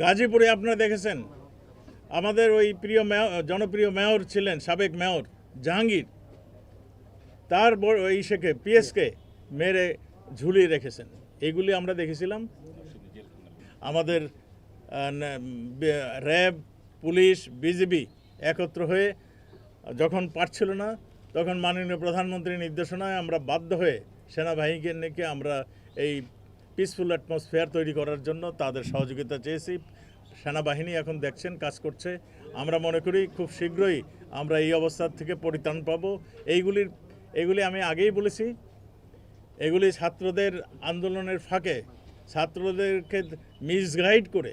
গাজীপুরে আপনারা দেখেছেন? আমাদের ওই প্রিয় জনপ্রিয় মেয়র ছিলেন, সাবেক মেয়র জাহাঙ্গীর। তার ইসেকে, পিএসকে মেরে ঝুলিয়ে রেখেছেন। এগুলি আমরা দেখেছিলাম। আমাদের র্যাব, পুলিশ, বিজিবি একত্র হয়ে যখন পারছিল না, তখন মাননীয় প্রধানমন্ত্রীর নির্দেশনায় আমরা বাধ্য হয়ে সেনাবাহিনীকে আমরা এই পিসফুল অ্যাটমসফিয়ার তৈরি করার জন্য তাদের সহযোগিতা চেয়েছি। সেনাবাহিনী এখন দেখছেন, কাজ করছে। আমরা মনে করি খুব শীঘ্রই আমরা এই অবস্থার থেকে পরিত্রাণ পাব। এইগুলির এগুলি আমি আগেই বলেছি। এগুলি ছাত্রদের আন্দোলনের ফাঁকে, ছাত্রদেরকে মিসগাইড করে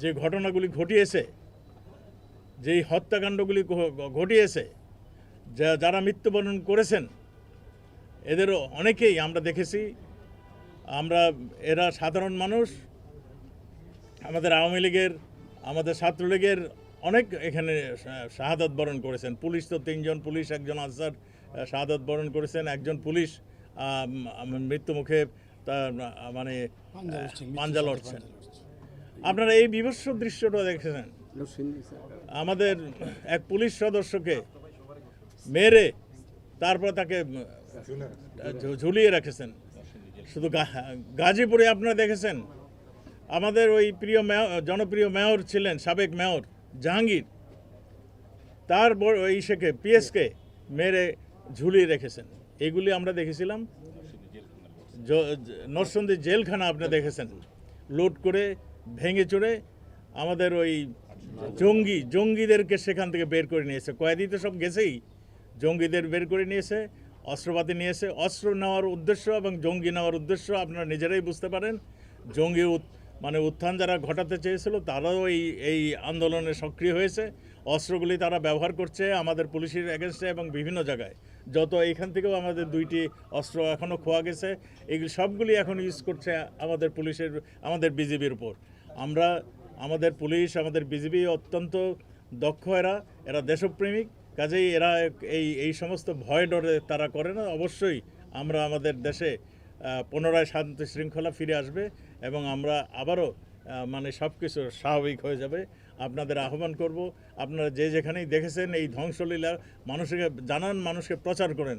যে ঘটনাগুলি ঘটিয়েছে, যেই হত্যাকাণ্ডগুলি ঘটিয়েছে, যা, যারা মৃত্যুবরণ করেছেন, এদেরও অনেকেই আমরা দেখেছি। আমরা এরা সাধারণ মানুষ আমাদের আওয়ামী লীগের আমাদের ছাত্রলীগের অনেক এখানে শাহাদাত বরণ করেছেন। পুলিশ তো তিনজন পুলিশ একজন আনসার শাহাদাত বরণ করেছেন একজন পুলিশ মৃত্যুমুখে মানে পাঞ্জা লড়ছেন। আপনারা এই বিভৎস দৃশ্যটা দেখেছেন? আমাদের এক পুলিশ সদস্যকে মেরে তারপর তাকে ঝুলিয়ে রেখেছেন। শুধু গাজীপুরে আপনারা দেখেছেন? আমাদের ওই প্রিয় জনপ্রিয় মেয়র ছিলেন, সাবেক মেয়র জাহাঙ্গীর। তার ইসেকে, পিএসকে মেরে ঝুলিয়ে রেখেছেন। এগুলি আমরা দেখেছিলাম। জ- জেলখানা আপনি দেখেছেন। লুট করে, ভেঙে চড়ে আমাদের ওই জঙ্গি, জঙ্গিদেরকে সেখান থেকে বের করে নিয়েছে কয়েদি তো সব গেছেই। জঙ্গিদের বের করে নিয়েছে অস্ত্রপাতি নিয়েছে অস্ত্র নেওয়ার উদ্দেশ্য এবং জঙ্গি নেওয়ার উদ্দেশ্য আপনারা নিজেরাই বুঝতে পারেন। জঙ্গি মানে উত্থান যারা ঘটাতে চেয়েছিল, তারাও এই এই আন্দোলনে সক্রিয় হয়েছে। অস্ত্রগুলি তারা ব্যবহার করছে আমাদের পুলিশের এগেনস্টে এবং বিভিন্ন জায়গায়। যত এইখান থেকেও আমাদের দুইটি অস্ত্র এখনও খোয়া গেছে, এগুলি সবগুলি এখন ইউজ করছে আমাদের পুলিশের, আমাদের বিজিবির উপর। আমরা, আমাদের পুলিশ, আমাদের বিজিবি অত্যন্ত দক্ষ এরা। এরা দেশপ্রেমিক। কাজেই এরা এই এই সমস্ত ভয় ডরে তারা করে না। অবশ্যই আমরা আমাদের দেশে পুনরায় শান্তি শৃঙ্খলা ফিরে আসবে এবং আমরা আবারও মানে সব কিছু স্বাভাবিক হয়ে যাবে। আপনাদের আহ্বান করব, আপনারা যে যেখানেই দেখেছেন এই ধ্বংসলীলা, মানুষকে, জানান, মানুষকে প্রচার করেন।